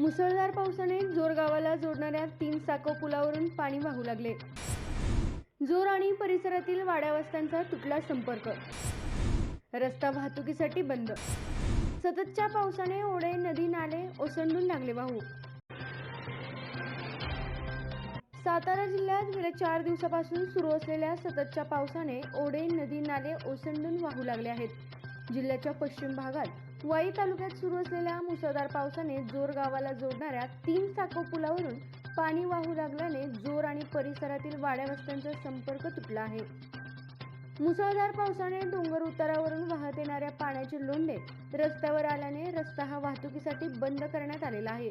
मुसळधार पावसाने जोर गावाला जोडणाऱ्या तीन साको पुलावरून पाणी वाहू लागले. जोर आणि परिसरातील वाड्यावस्त्यांचा तुटला संपर्क. रस्ता वाहतुकीसाठी बंद. सततच्या पावसाने ओढे नदी नाले ओसंडून लागले वाहू. सातारा जिल्ह्यात गेल्या चार दिवसापासून सुरू असलेल्या सततच्या पावसाने ओढे नदी नाले ओसंडून वाहू लागले आहेत. जिल्ह्याच्या पश्चिम भागात वाई तालुक्यात सुरू असलेल्या मुसळधार पावसाने जोर गावाला जोडणाऱ्या तीन साखो पुलावरून पाणी वाहू लागल्याने जोर आणि परिसरातील वाड्या वस्त्यांचा संपर्क तुटला आहे. मुसळधार पावसाने डोंगर उतारावरून वाहत येणाऱ्या पाण्याचे लोंढे रस्त्यावर आल्याने रस्ता हा वाहतुकीसाठी बंद करण्यात आलेला आहे.